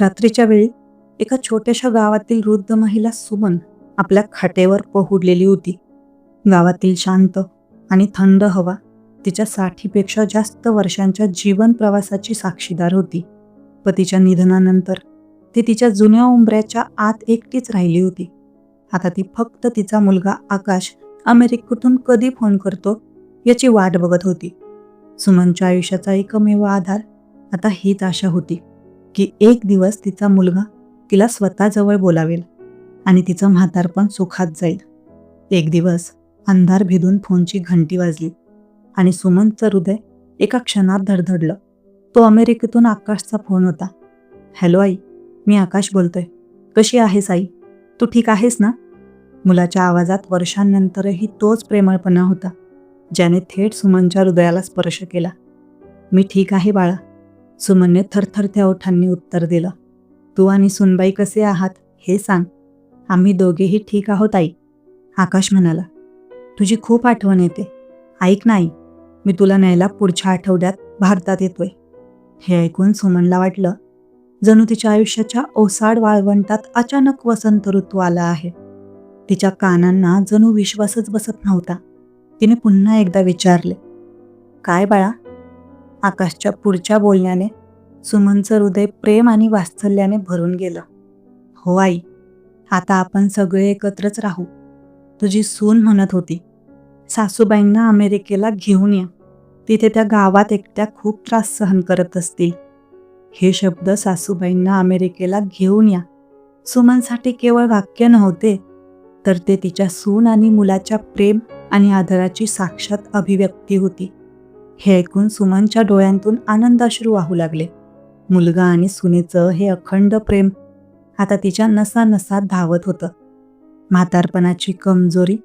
रात्रीच्या वेळी एका छोट्याशा गावातील वृद्ध महिला सुमन आपल्या खाटेवर पहुडलेली होती. गावातील शांत आणि थंड हवा तिच्या साठीपेक्षा जास्त वर्षांच्या जीवन प्रवासाची साक्षीदार होती. पतीच्या निधनानंतर ती तिच्या जुन्या उंबऱ्याच्या आत एकटीच राहिली होती. आता ती फक्त तिचा मुलगा आकाश अमेरिकेतून कधी फोन करतो याची वाट बघत होती. सुमनच्या आयुष्याचा एकमेव आधार आता हीच आशा होती. की एक दिवस तिचा मुलगा तिला स्वतःजवळ बोलावेल आणि तिचं म्हातारपण सुखात जाईल. एक दिवस अंधार भिदून फोनची घंटी वाजली आणि सुमनचं हृदय एका क्षणात धडधडलं. तो अमेरिकेतून आकाशचा फोन होता. हॅलो आई मी आकाश बोलतोय. कशी आहेस आई? तू ठीक आहेस ना? मुलाच्या आवाजात वर्षांनंतरही तोच प्रेमळपणा होता ज्याने थेट सुमनच्या हृदयाला स्पर्श केला. मी ठीक आहे बाळा. सुमनने थरथरत्या ओठांनी उत्तर दिलं. तू आणि सुनबाई कसे आहात हे सांग. आम्ही दोघेही ठीक आहोत आई. आकाश म्हणाला. तुझी खूप आठवण येते. ऐक नाही मी तुला न्यायला पुढच्या आठवड्यात भारतात येतोय. हे ऐकून सुमनला वाटलं जणू तिच्या आयुष्याच्या ओसाड वाळवंटात अचानक वसंत ऋतू आला आहे. तिच्या कानांना जणू विश्वासच बसत नव्हता. तिने पुन्हा एकदा विचारले काय बाळा आकाशच्या पुढच्या बोलण्याने सुमनचं हृदय प्रेम आणि वात्सल्याने भरून गेलं. हो आई आता आपण सगळे एकत्रच राहू. तुझी सून म्हणत होती सासूबाईंना अमेरिकेला घेऊन या. तिथे त्या गावात एकट्या खूप त्रास सहन करत असतील. हे शब्द सासूबाईंना अमेरिकेला घेऊन या. सुमनसाठी केवळ वाक्य नव्हते तर ते तिच्या सून आणि मुलाच्या प्रेम आणि आदराची साक्षात अभिव्यक्ती होती. हे ऐकून सुमनच्या डोळ्यांतून आनंदाश्रू वाहू लागले. मुलगा आणि सुनेचं हे अखंड प्रेम आता तिच्या नसानसात धावत होतं. म्हातारपणाची कमजोरी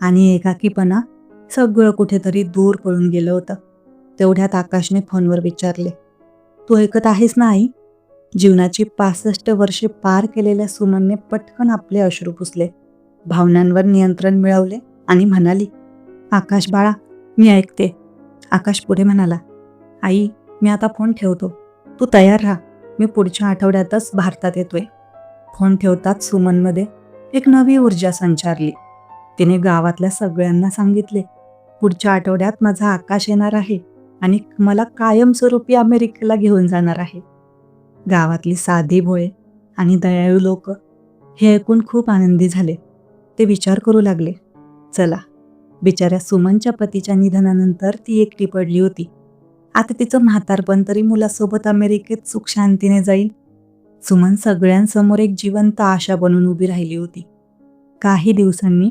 आणि एकाकीपणा सगळं कुठेतरी दूर पळून गेलं होतं. तेवढ्यात आकाशने फोनवर विचारले तू ऐकत आहेस ना आई? जीवनाची पासष्ट वर्षे पार केलेल्या सुमनने पटकन आपले अश्रू पुसले. भावनांवर नियंत्रण मिळवले आणि म्हणाली आकाश बाळा मी ऐकते. आकाश पुढे म्हणाला आई मी आता फोन ठेवतो. तू तयार राहा. मी पुढच्या आठवड्यातच भारतात येतोय. फोन ठेवताच सुमनमध्ये एक नवी ऊर्जा संचारली. तिने गावातल्या सगळ्यांना सांगितले पुढच्या आठवड्यात माझा आकाश येणार आहे आणि मला कायमस्वरूपी अमेरिकेला घेऊन जाणार आहे. गावातली साधी भोळे आणि दयाळू लोक हे ऐकून खूप आनंदी झाले. ते विचार करू लागले चला बिचाऱ्या सुमनच्या पतीच्या निधनानंतर ती एकटी पडली होती. आता तिचं म्हातारपण तरी मुलासोबत अमेरिकेत सुख शांतीने जाईल. सुमन सगळ्यांसमोर एक जिवंत आशा बनून उभी राहिली होती. काही दिवसांनी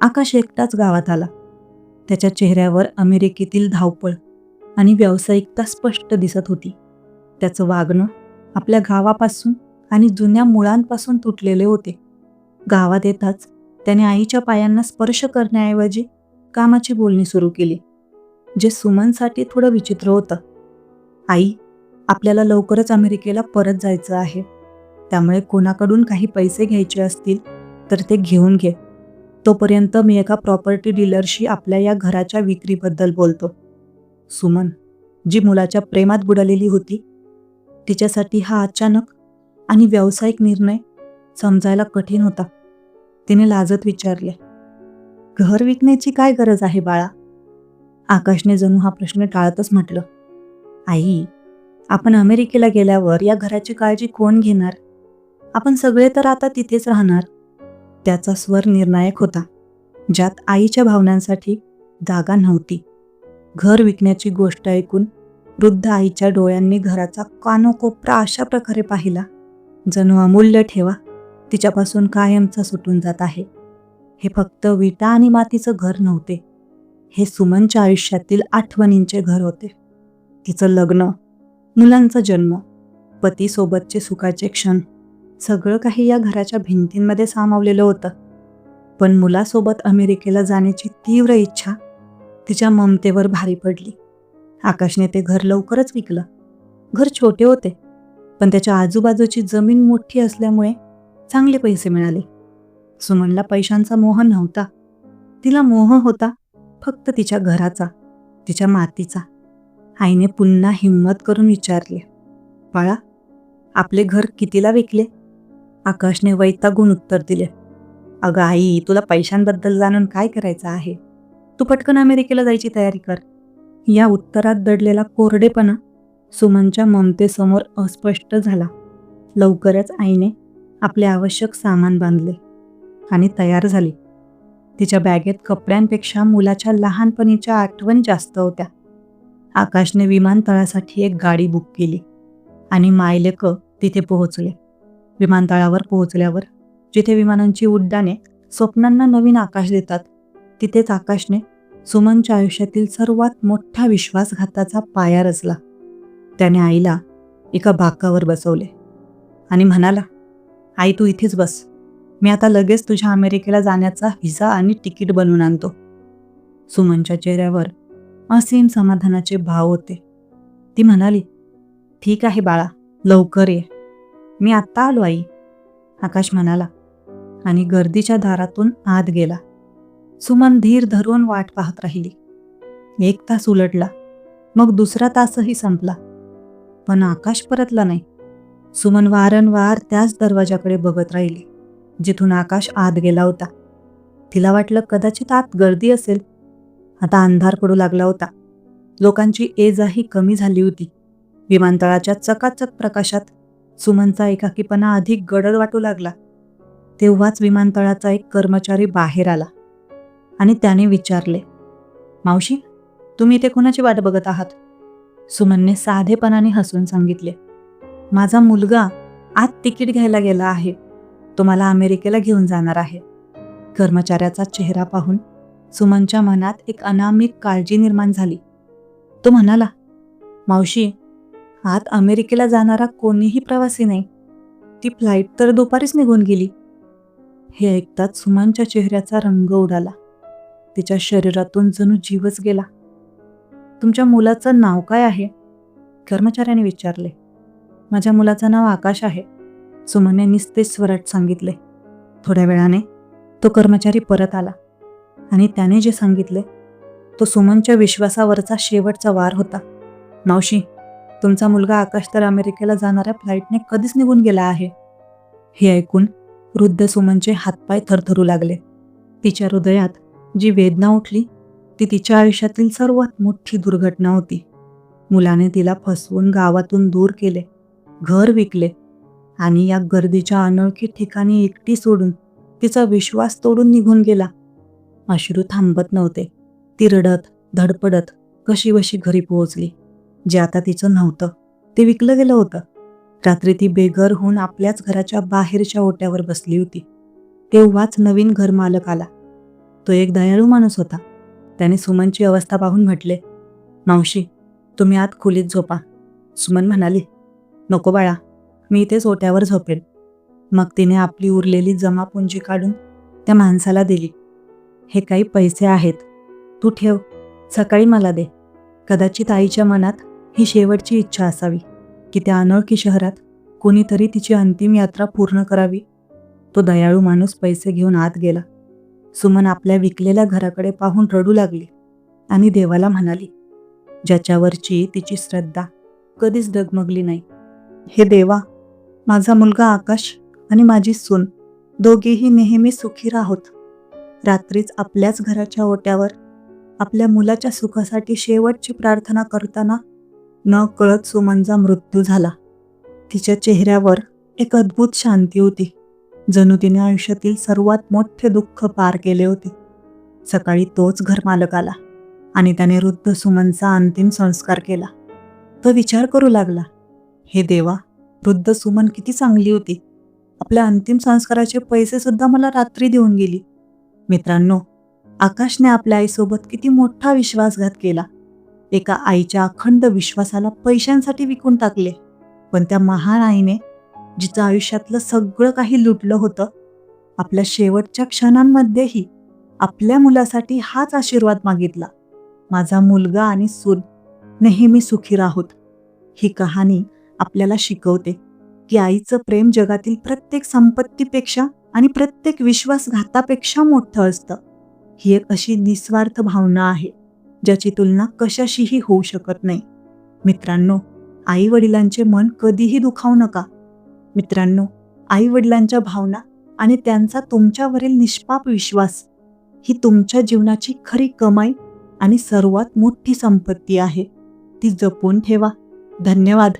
आकाश एकटाच गावात आला. त्याच्या चेहऱ्यावर अमेरिकेतील धावपळ आणि व्यावसायिकता स्पष्ट दिसत होती. त्याचं वागणं आपल्या गावापासून आणि जुन्या मुळांपासून तुटलेले होते. गावात येताच त्याने आईच्या पायांना स्पर्श करण्याऐवजी कामाची बोलणी सुरू केली जे सुमनसाठी थोडं विचित्र होतं. आई आपल्याला लवकरच अमेरिकेला परत जायचं आहे. त्यामुळे कोणाकडून काही पैसे घ्यायचे असतील तर ते घेऊन घे. तोपर्यंत मी एका प्रॉपर्टी डीलरशी आपल्या या घराच्या विक्रीबद्दल बोलतो. सुमन जी मुलाच्या प्रेमात बुडालेली होती तिच्यासाठी हा अचानक आणि व्यावसायिक निर्णय समजायला कठीण होता. तिने लाजत विचारले घर विकण्याची काय गरज आहे बाळा? आकाशने जणू हा प्रश्न टाळतच म्हटलं. आई आपण अमेरिकेला गेल्यावर या घराची काळजी कोण घेणार? आपण सगळे तर आता तिथेच राहणार. त्याचा स्वर निर्णायक होता ज्यात आईच्या भावनांसाठी जागा नव्हती. घर विकण्याची गोष्ट ऐकून वृद्ध आईच्या डोळ्यांनी घराचा कानोकोपरा अशा प्रकारे पाहिला. जणू अमूल्य ठेवा तिच्यापासून कायमचा सुटून जात आहे. हे फक्त विटा आणि मातीचं घर नव्हते. हे सुमनच्या आयुष्यातील आठवणींचे घर होते. तिचं लग्न मुलांचा जन्म पतीसोबतचे सुखाचे क्षण सगळं काही या घराच्या भिंतींमध्ये सामावलेलं होतं. पण मुलासोबत अमेरिकेला जाण्याची तीव्र इच्छा तिच्या ममतेवर भारी पडली. आकाशने ते घर लवकरच विकलं. घर छोटे होते पण त्याच्या आजूबाजूची जमीन मोठी असल्यामुळे चांगले पैसे मिळाले. सुमनला पैशांचा मोह नव्हता. तिला मोह होता फक्त तिच्या घराचा तिच्या मातीचा. आईने पुन्हा हिंमत करून विचारले बाळा आपले घर कितीला विकले? आकाशने वैतागून उत्तर दिले अगं आई तुला पैशांबद्दल जाणून काय करायचं आहे? तू पटकन अमेरिकेला जायची तयारी कर. या उत्तरात दडलेला कोरडेपणा सुमनच्या ममतेसमोर अस्पष्ट झाला. लवकरच आईने आपले आवश्यक सामान बांधले. आणि तयार झाली. तिच्या बॅगेत कपड्यांपेक्षा मुलाच्या लहानपणीच्या आठवण जास्त होत्या. आकाशने विमानतळासाठी एक गाडी बुक केली आणि मायलेक तिथे पोहोचले. विमानतळावर पोहोचल्यावर जिथे विमानांची उड्डाणे स्वप्नांना नवीन आकाश देतात तिथेच आकाशने सुमनच्या आयुष्यातील सर्वात मोठा विश्वासघाताचा पाया रचला. त्याने आईला एका बाकावर बसवले आणि म्हणाला आई तू इथेच बस. मी आता लगेच तुझ्या अमेरिकेला जाण्याचा व्हिसा आणि तिकीट बनवून आणतो. सुमनच्या चेहऱ्यावर असीम समाधानाचे भाव होते. ती म्हणाली ठीक आहे बाळा लवकर ये. मी आत्ता आलो आई. आकाश म्हणाला आणि गर्दीच्या दारातून आत गेला. सुमन धीर धरून वाट पाहत राहिली. एक तास उलटला. मग दुसरा तासही संपला. पण आकाश परतला नाही. सुमन वारंवार त्याच दरवाजाकडे बघत राहिली. जिथून आकाश आत गेला होता. तिला वाटलं कदाचित आत गर्दी असेल. आता अंधार पडू लागला होता. लोकांची एजाही कमी झाली होती. विमानतळाच्या चकाचक प्रकाशात सुमनचा एकाकीपणा अधिक गडद वाटू लागला. तेव्हाच विमानतळाचा एक कर्मचारी बाहेर आला आणि त्याने विचारले मावशी तुम्ही इथे कोणाची वाट बघत आहात? सुमनने साधेपणाने हसून सांगितले माझा मुलगा आत तिकीट घ्यायला गेला आहे. तो मला अमेरिकेला घेऊन जाणार आहे. कर्मचाऱ्याचा चेहरा पाहून सुमनच्या मनात एक अनामिक काळजी निर्माण झाली. तो म्हणाला मावशी आत अमेरिकेला जाणारा कोणीही प्रवासी नाही. ती फ्लाईट तर दुपारीच निघून गेली. हे ऐकताच सुमनच्या चेहऱ्याचा रंग उडाला. तिच्या शरीरातून जणू जीवच गेला. तुमच्या मुलाचं नाव काय आहे? कर्मचाऱ्याने विचारले. माझ्या मुलाचं नाव आकाश आहे. सुमनने निस्तेज स्वरात सांगितले. थोड्या वेळाने तो कर्मचारी परत आला आणि त्याने जे सांगितले तो सुमनच्या विश्वासावरचा शेवटचा वार होता. मावशी तुमचा मुलगा आकाश तर अमेरिकेला जाणाऱ्या फ्लाईटने कधीच निघून गेला आहे. हे ऐकून वृद्ध सुमनचे हातपाय थरथरू लागले. तिच्या हृदयात जी वेदना उठली ती तिच्या आयुष्यातील सर्वात मोठी दुर्घटना होती. मुलाने तिला फसवून गावातून दूर केले घर विकले आणि या गर्दीच्या अनोळखी ठिकाणी एकटी सोडून तिचा विश्वास तोडून निघून गेला. अश्रू थांबत नव्हते. ती रडत धडपडत कशी वशी घरी पोहोचली. जे आता तिचं नव्हतं ते विकलं गेलं होतं. रात्री ती बेघर होऊन आपल्याच घराच्या बाहेरच्या ओट्यावर बसली होती. तेव्हाच नवीन घरमालक आला. तो एक दयाळू माणूस होता. त्याने सुमनची अवस्था पाहून म्हटले मावशी तुम्ही आत खोलीत झोपा. सुमन म्हणाली नको बाळा मी इथेच ओट्यावर झोपेल. मग तिने आपली उरलेली जमापुंजी काढून त्या माणसाला दिली. हे काही पैसे आहेत. तू ठेव. सकाळी मला दे. कदाचित आईच्या मनात ही शेवटची इच्छा असावी की त्या अनोळखी शहरात कोणीतरी तिची अंतिम यात्रा पूर्ण करावी. तो दयाळू माणूस पैसे घेऊन आत गेला. सुमन आपल्या विकलेल्या घराकडे पाहून रडू लागली आणि देवाला म्हणाली ज्याच्यावरची तिची श्रद्धा कधीच डगमगली नाही. हे देवा माझा मुलगा आकाश आणि माझी सून दोघेही नेहमी सुखी राहोत. रात्रीच आपल्याच घराच्या ओट्यावर आपल्या मुलाच्या सुखासाठी शेवटची प्रार्थना करताना न कळत सुमनचा मृत्यू झाला. तिच्या चेहऱ्यावर एक अद्भुत शांती होती. जणू तिने आयुष्यातील सर्वात मोठे दुःख पार केले होते. सकाळी तोच घरमालक आला आणि त्याने वृद्ध सुमनचा अंतिम संस्कार केला. तो विचार करू लागला हे देवा वृद्ध सुमन किती चांगली होती. आपल्या अंतिम संस्काराचे पैसे सुद्धा मला रात्री देऊन गेली. मित्रांनो आकाशने आपल्या आईसोबत किती मोठा विश्वासघात केला. एका आईच्या अखंड विश्वासाला पैशांसाठी विकून टाकले. पण त्या महान आईने जिचं आयुष्यातलं सगळं काही लुटलं होतं आपल्या शेवटच्या क्षणांमध्येही आपल्या मुलासाठी हाच आशीर्वाद मागितला. माझा मुलगा आणि सून नेहमी सुखी राहोत. ही कहाणी आपल्याला शिकवते की आईचं प्रेम जगातील प्रत्येक संपत्तीपेक्षा आणि प्रत्येक विश्वासघातापेक्षा मोठं असतं. ही एक अशी निस्वार्थ भावना आहे ज्याची तुलना कशाशीही होऊ शकत नाही. मित्रांनो आई वडिलांचे मन कधीही दुखावू नका. मित्रांनो आई वडिलांच्या भावना आणि त्यांचा तुमच्यावरील निष्पाप विश्वास ही तुमच्या जीवनाची खरी कमाई आणि सर्वात मोठी संपत्ती आहे. ती जपून ठेवा. धन्यवाद.